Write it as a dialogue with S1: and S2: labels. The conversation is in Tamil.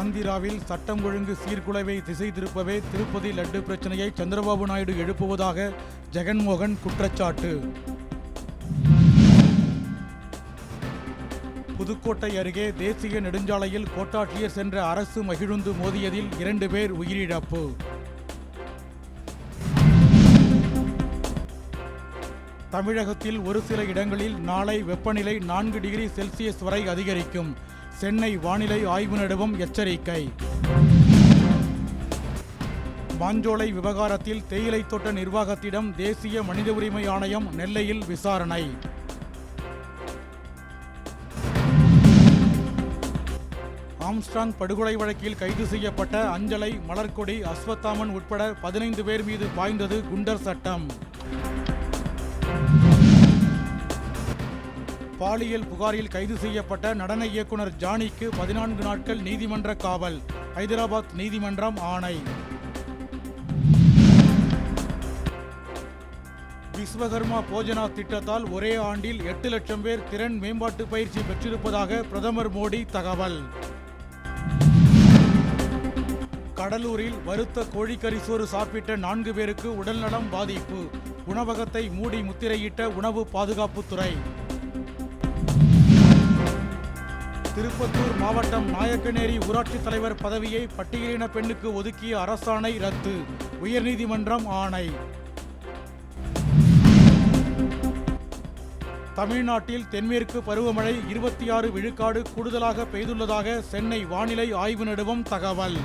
S1: ஆந்திராவில் சட்டம் ஒழுங்கு சீர்குலைவை திசை திருப்பவே திருப்பதி லட்டு பிரச்சனையை சந்திரபாபு நாயுடு எழுப்புவதாக ஜெகன்மோகன் குற்றச்சாட்டு. புதுக்கோட்டை அருகே தேசிய நெடுஞ்சாலையில் கோட்டாட்சியர் சென்ற அரசு மகிழுந்து மோதியதில் இரண்டு பேர் உயிரிழப்பு. தமிழகத்தில் ஒரு சில இடங்களில் நாளை வெப்பநிலை நான்கு டிகிரி செல்சியஸ் வரை அதிகரிக்கும். சென்னை வானிலை ஆய்வு நடுவம் எச்சரிக்கை. மாஞ்சோலை விவகாரத்தில் தேயிலை தோட்ட நிர்வாகத்திடம் தேசிய மனித உரிமை ஆணையம் நெல்லையில் விசாரணை. ஆம்ஸ்ட்ராங் படுகொலை வழக்கில் கைது செய்யப்பட்ட அஞ்சலை மலர்கொடி அஸ்வத்தாமன் உட்பட பதினைந்து பேர் மீது பாய்ந்தது குண்டர் சட்டம். பாலியல் புகாரில் கைது செய்யப்பட்ட நடன இயக்குனர் ஜானிக்கு பதினான்கு நாட்கள் நீதிமன்ற காவல். ஹைதராபாத் நீதிமன்றம் ஆணை. விஸ்வகர்மா போஜனா திட்டத்தால் ஒரே ஆண்டில் எட்டு லட்சம் பேர் திறன் மேம்பாட்டு பயிற்சி பெற்றிருப்பதாக பிரதமர் மோடி தகவல். கடலூரில் வறுத்த கோழிக்கறி சோறு சாப்பிட்ட நான்கு பேருக்கு உடல்நலம் பாதிப்பு. உணவகத்தை மூடி முத்திரையிட்ட உணவு பாதுகாப்புத்துறை. திருப்பத்தூர் மாவட்டம் நாயக்கநேரி ஊராட்சித் தலைவர் பதவியை பட்டியலின பெண்ணுக்கு ஒதுக்கிய அரசாணை ரத்து. உயர்நீதிமன்றம் ஆணை. தமிழ்நாட்டில் தென்மேற்கு பருவமழை இருபத்தி ஆறு விழுக்காடு கூடுதலாக பெய்துள்ளதாக சென்னை வானிலை ஆய்வு நடுவம் தகவல்.